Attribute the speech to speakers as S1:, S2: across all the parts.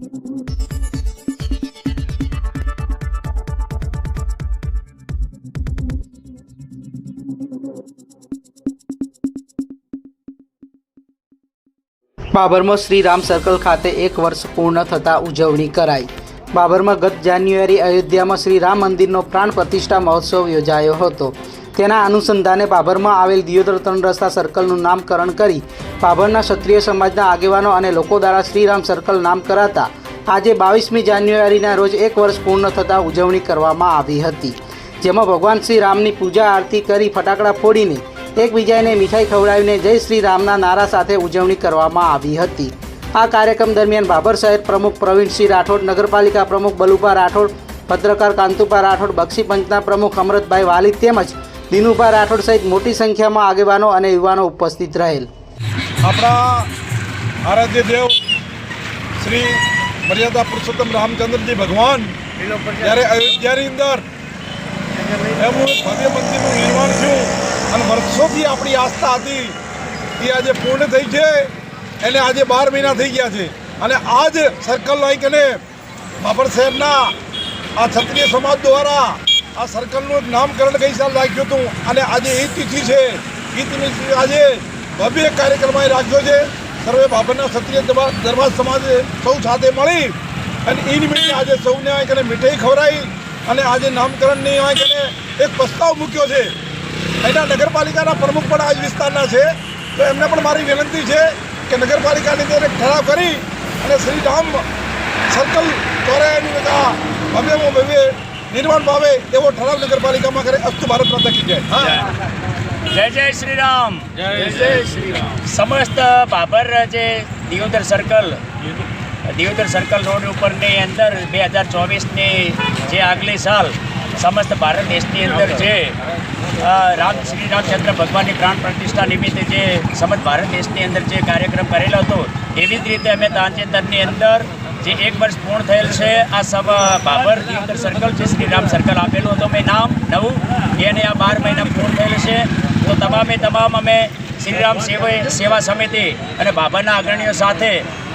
S1: બાબરમાં Shri Ram circle ખાતે એક વર્ષ પૂર્ણ થતાં ઉજવણી કરાઈ. બાબરમાં ગત જાન્યુઆરી અયોધ્યામાં શ્રી રામ મંદિરનો પ્રાણ પ્રતિષ્ઠા મહોત્સવ યોજાયો હતો. તેના અનુસંધાને પાભરમાં આવેલ દિયોદર ત્રણ રસ્તા સર્કલનું નામકરણ કરી પાભરના ક્ષત્રિય સમાજના આગેવાનો અને લોકો દ્વારા શ્રીરામ સર્કલ નામ કરાતા આજે બાવીસમી જાન્યુઆરીના રોજ એક વર્ષ પૂર્ણ થતાં ઉજવણી કરવામાં આવી હતી. જેમાં ભગવાન શ્રી રામની પૂજા આરતી કરી ફટાકડા ફોડીને એકબીજાને મીઠાઈ ખવડાવીને જય શ્રી રામના નારા સાથે ઉજવણી કરવામાં આવી હતી. આ કાર્યક્રમ દરમિયાન બાબર શહેર પ્રમુખ પ્રવીણસિંહ રાઠોડ, નગરપાલિકા પ્રમુખ બલુભા રાઠોડ, પત્રકાર કાંતુભા રાઠોડ, બક્ષી પંચના પ્રમુખ અમૃતભાઈ વાલી તેમજ દિનુભા રાઠોડ સહિત મોટી સંખ્યામાં આગેવાનો અને યુવાનો ઉપસ્થિત રહેલ.
S2: આપણા આરાધ્ય દેવ શ્રી મર્યાદા પુરુષોત્તમ રામચંદ્રજી ભગવાન, જ્યારે અયોધ્યાની અંદર એક ભવ્ય મંદિરનું નિર્માણ થયું અને વર્ષોથી આપણી આસ્થા હતી, એ આજે પૂર્ણ થઈ છે, એને આજે બાર મહિના થઈ ગયા છે. અને આજ સર્કલ લાઈક અને બાબર શહેરના આ ક્ષત્રિય સમાજ દ્વારા આ સર્કલનું એક નામકરણ ગઈ રાખ્યું હતું. અને આજે એ તિથિ છે. એ તિથિ આજે ભવ્ય કાર્યક્રમ રાખ્યો છે. સર્વે બાબરના ક્ષત્રિય દરબાર સમાજે સૌ સાથે મળી અને એ નિમિત્તે આજે સૌને આ કને મીઠાઈ ખવડાવી અને આજે નામકરણની આ એક પ્રસ્તાવ મૂક્યો છે. એના નગરપાલિકાના પ્રમુખ પણ આજ વિસ્તારના છે. તો એમને પણ મારી વિનંતી છે કે નગરપાલિકાની અંદર ઠરાવ કરી અને શ્રી રામ સર્કલ ચોરાયાની આ ભવ્યમાં ભવ્ય નિર્માણ પામે એવો ઠરાવ નગરપાલિકામાં કરે અસ્તુ ભારત માતા કી જય.
S3: જય જય શ્રી રામ જય જય શ્રી રામ સમસ્ત બાબર જે Deodar circle Deodar circle road ઉપરની અંદર બે હજાર ચોવીસની જે આગલી સાલ સમસ્ત ભારત દેશની અંદર જે રામ શ્રી રામચંદ્ર ભગવાનની પ્રાણ પ્રતિષ્ઠા નિમિત્તે જે સમસ્ત ભારત દેશની અંદર જે કાર્યક્રમ કરેલો હતો એવી જ રીતે અમે તાજેતરની અંદર જે એક વર્ષ પૂર્ણ થયેલ છે, આ સબ બાબર દિયોદર સર્કલ જે શ્રી રામ સર્કલ આપેલું હતું મેં નામ નવું એને આ બાર મહિના પૂર્ણ થયેલ છે. તો તમામે તમામ અમે શ્રીરામ સેવા સેવા સમિતિ અને બાબાના અગ્રણીઓ સાથે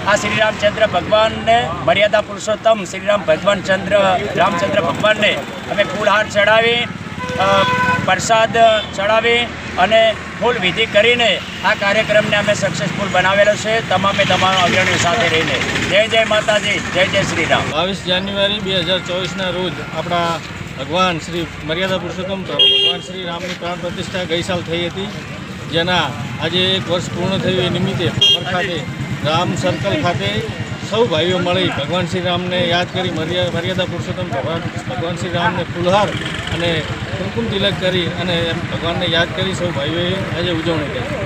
S3: આ શ્રી રામચંદ્ર ભગવાનને, મર્યાદા પુરુષોત્તમ શ્રીરામ ભગવાન ચંદ્ર, રામચંદ્ર ભગવાનને અમે ફૂલહાર ચડાવી પ્રસાદ ચડાવી અને ફૂલ વિધિ કરીને આ કાર્યક્રમને અમે સક્સેસફુલ બનાવેલો છે. તમામે તમામ અગ્રણીઓ સાથે રહીને. જય જય માતાજી, જય જય શ્રી રામ
S4: બાવીસ જાન્યુઆરી બે હજાર ચોવીસના રોજ આપણા ભગવાન શ્રી મર્યાદા પુરુષોત્તમ ભગવાન શ્રી રામની પ્રાણ પ્રતિષ્ઠા ગઈ સાલ થઈ હતી. જેના આજે એક વર્ષ પૂર્ણ થયું એ નિમિત્તે ખાતે, રામ સર્કલ ખાતે સૌ ભાઈઓ મળી ભગવાન શ્રી રામને યાદ કરી મર્યા, મર્યાદા પુરુષોત્તમ ભગવાન ભગવાન શ્રી રામને ફુલહાર અને કુમકુમ તિલક કરી અને એમ ભગવાનને યાદ કરી સૌ ભાઈઓએ આજે ઉજવણી કરી.